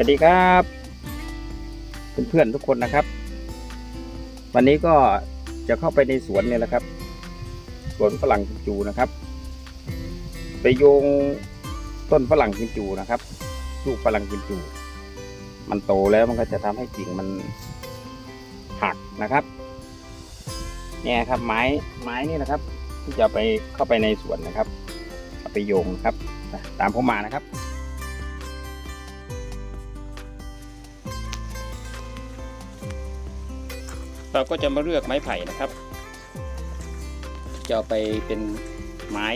วัสดีครับ เพื่อนๆทุกคนนะครับ วันนี้ก็จะเข้าไปในสวนเนี่ยแหละครับ สวนฝรั่งกิมจูนะครับ ไปโยงต้นฝรั่งกิมจูนะครับลูกฝรั่งกิมจู มันโตแล้วมันก็จะทำให้กิ่งมันหักนะครับ เนี่ยครับไม้ไม้นี่นะครับ ที่จะไปเข้าไปในสวนนะครับไปโยงครับ ตามผมมานะครับ เราก็จะมาเลือกไม้ไผ่นะครับจะเอาไปเป็นไม้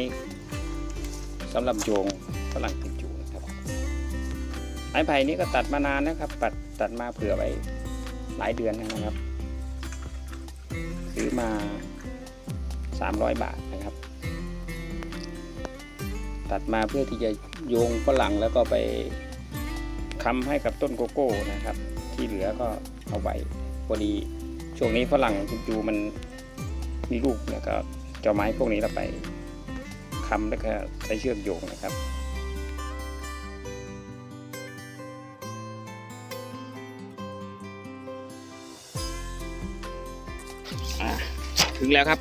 สำหรับโยงฝรั่งกิมจูนะครับไม้ไผ่นี้ก็ตัดมานานนะครับตัดตัดมาเผื่อไว้หลายเดือนนะครับซื้อมา 300 บาทนะครับ ตัดมาเพื่อที่จะโยงฝรั่งแล้วก็ไปค้ำให้กับต้นโกโก้นะครับ ที่เหลือก็เอาไว้พอดี ช่วงนี้ฝรั่งกิมจูมันมีลูกเนี่ยก็จะเอาไม้พวกนี้เราไปค้ำแล้วก็ใช้เชือกโยงนะครับถึงแล้วครับ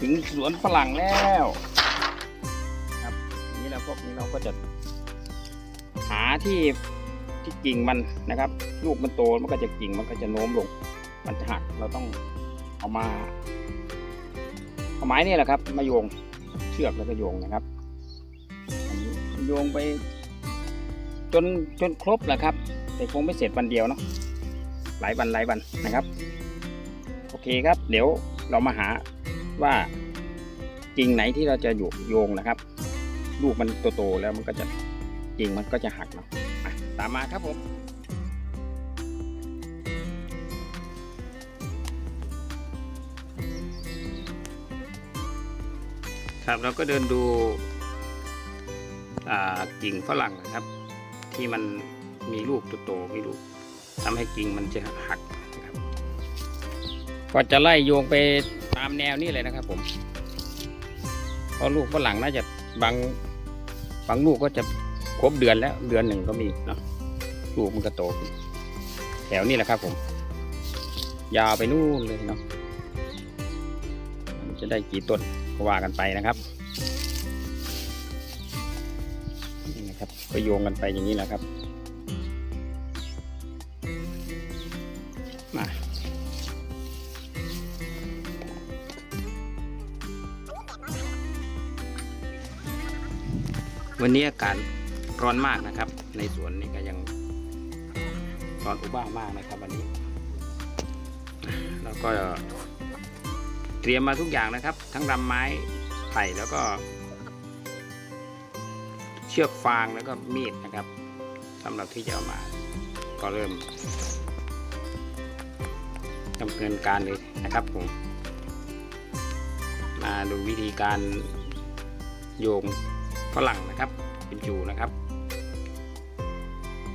ถึงสวนฝรั่งแล้วครับทีนี้เราพวกนี้เราก็จะหาที่ที่กิ่งมันนะครับ ลูกมันโตมันก็จะกิ่งมันก็จะโน้มลง มันจะหักเราต้องเอามาเอาไม้นี่แหละครับ มาโยงเชือกแล้วก็โยงนะครับนี้โยงไป จนจนครบแหละครับ แต่คงไม่เสร็จวันเดียวเนาะหลายวันหลายวันนะครับ โอเคครับ เดี๋ยวเรามาหาว่ากิ่งไหนที่เราจะอยู่โยงนะครับ ลูกมันโตๆแล้วมันก็จะกิ่งมันก็จะหักเนาะอะตามมาครับผม ครับเราก็เดินดูกิ่งฝรั่งนะครับ ที่มันมีลูกโตๆมีลูกทำให้กิ่งมันจะหักนะครับก็จะไล่โยงไปตามแนวนี้เลยนะครับผมเพราะลูกฝรั่งน่าจะบางบางลูกก็จะครบเดือนแล้วเดือนหนึ่งก็มีเนาะลูกมันก็โตแถวนี้แหละครับผม ยาวไปนู่นเลยเนาะจะได้กี่ต้น ก็ว่ากันไปนะครับนี่นะครับ ก็โยงกันไปอย่างนี้แหละครับมาวันนี้อากาศร้อนมากนะครับ ในสวนนี่ก็ยังร้อนอุบ้ามากนะครับวันนี้ แล้วก็ เตรียมมาทุกอย่างนะครับ ทั้งรำไม้ไผ่แล้วก็ เชือกฟางแล้วก็มีดนะครับสำหรับที่จะเอามา ก็เริ่มดำเนินการเลยนะครับผมมาดูวิธีการโยงฝรั่งนะครับเป็นจูนะครับ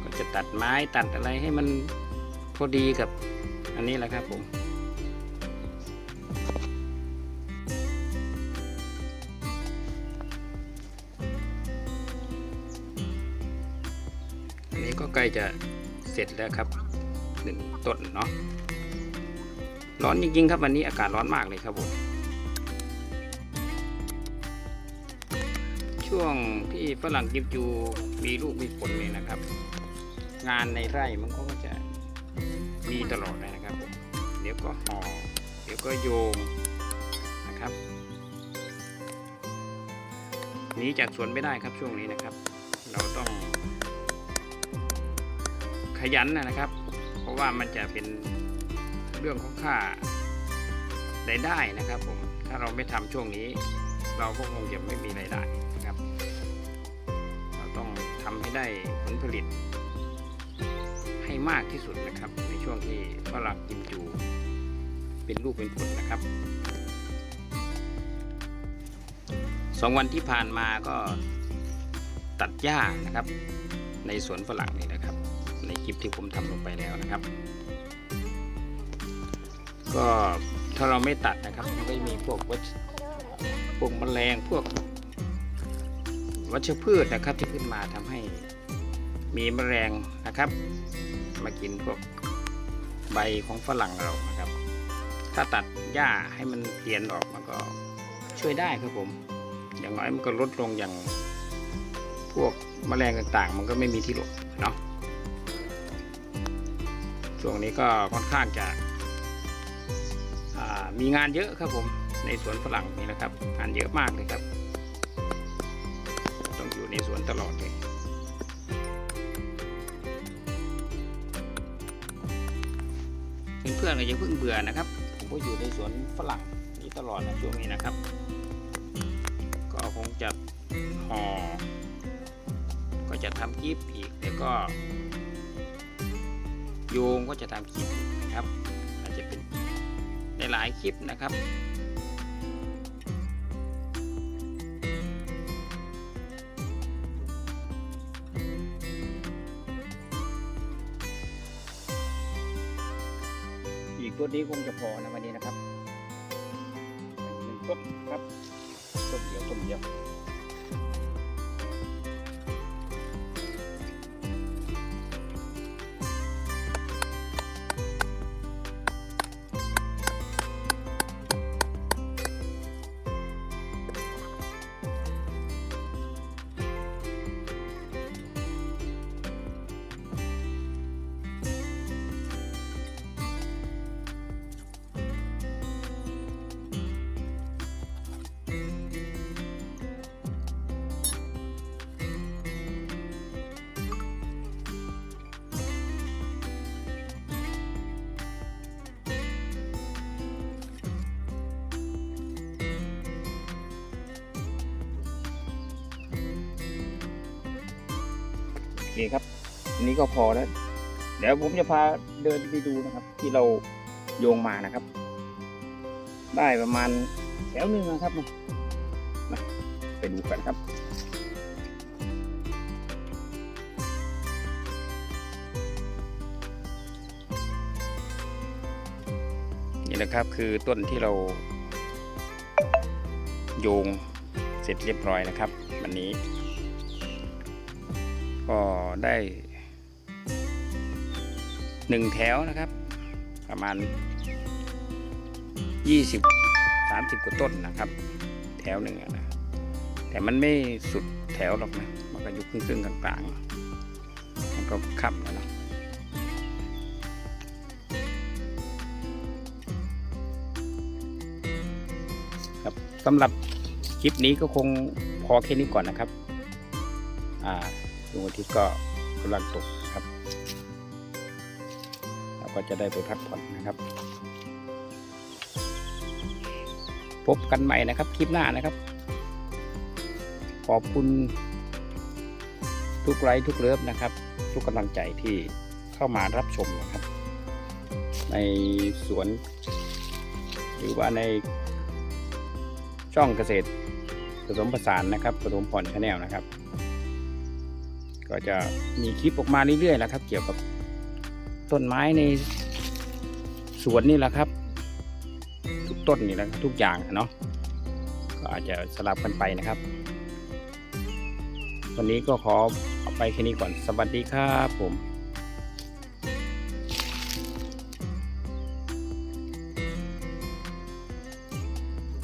ก็จะตัดไม้ตัดอะไรให้มันพอดีกับอันนี้แหละครับผม นนี้ก็ใกล้จะเสร็จแล้วครับหนึ่งต้นเนาะร้อนจริงๆครับวันนี้อากาศร้อนมากเลยครับผมช่วงที่ฝรั่งกิมจูมีลูกมีผลเนี่ยนะครับ งานในไร่มันก็จะมีตลอดเลยนะครับผมเดี๋ยวก็ห่อเดี๋ยวก็โยงนะครับหนีจากสวนไม่ได้ครับช่วงนี้นะครับ เราต้อง ขยันนะครับ เพราะว่ามันจะเป็นเรื่องของค่ารายได้นะครับผมถ้าเราไม่ทำช่วงนี้ เราก็คงจะไม่มีรายได้นะครับ เราต้องทำให้ได้ผลผลิต ให้มากที่สุดนะครับ ในช่วงที่ฝรั่งกิมจูเป็นลูกเป็นผลนะครับสองวันที่ผ่านมาก็ตัดหญ้านะครับ ในสวนฝรั่งนี่นะครับ ในคลิปที่ผมทำลงไปแล้วนะครับ ก็ถ้าเราไม่ตัดนะครับมันก็จะมีพวกวัชพวกแมลงพวก วัชพืชนะครับที่ขึ้นมาทำให้มีแมลงนะครับ มากินพวกใบของฝรั่งเรานะครับ ถ้าตัดหญ้าให้มันเปลี่ยนออกมันก็ช่วยได้ครับผม อย่างน้อยมันก็ลดลงอย่างพวกแมลงต่างๆ มันก็ไม่มีที่หลบเนาะ ช่วงนี้ก็ค่อนข้างจะมีงานเยอะครับผมในสวนฝรั่งนี่นะครับ งานเยอะมากเลยครับ ต้องอยู่ในสวนตลอดเลยเพื่อนๆก็อย่าเพิ่งเบื่อนะครับ ผมก็อยู่ในสวนฝรั่งนี้ตลอดนะช่วงนี้นะครับ ก็คงจะห่อก็จะทำคลิปอีกแล้วก็ โยงก็จะทำคลิปนะครับ อาจจะเป็นในหลายคลิปนะครับอีกตัวนี้คงจะพอนะวันนี้นะครับหนึ่งต้นครับต้นเดียวต้นเดียว เคครับอันนี้ก็พอแล้ว เดี๋ยวผมจะพาเดินไปดูนะครับ ที่เราโยงมานะครับ ได้ประมาณแถวหนึ่งนะครับมามาไปดูกันครับนี่แหละครับคือต้นที่เราโยงเสร็จเรียบร้อยนะครับ วันนี้ ก็ได้หนึ่งแถวนะครับ ประมาณ 20 30 กว่าต้นนะครับ แถวหนึ่งนะแต่มันไม่สุดแถวหรอกนะ มันก็อยู่ครึ่งๆกลางๆมันก็ขับแล้วนะครับสำหรับคลิปนี้ก็คงพอแค่นี้ก่อนนะครับ อ่า ดวงอาทิตย์ก็กำลังตกครับ เราก็จะได้ไปพักผ่อนนะครับ พบกันใหม่นะครับคลิปหน้านะครับ ขอบคุณทุกไลค์ทุกเลิฟนะครับ ทุกกำลังใจที่เข้ามารับชมนะครับ ในสวน หรือว่าในช่องเกษตรผสมผสานนะครับผสมผ่อนชาแนลนะครับ ก็จะมีคลิปออกมาเรื่อยๆแล้วครับ เกี่ยวกับต้นไม้ในสวนนี่แหละครับ ทุกต้นนี่แหละทุกอย่างเนาะก็อาจจะสลับกันไปนะครับ วันนี้ก็ขอเอาไปแค่นี้ก่อนสวัสดีครับผม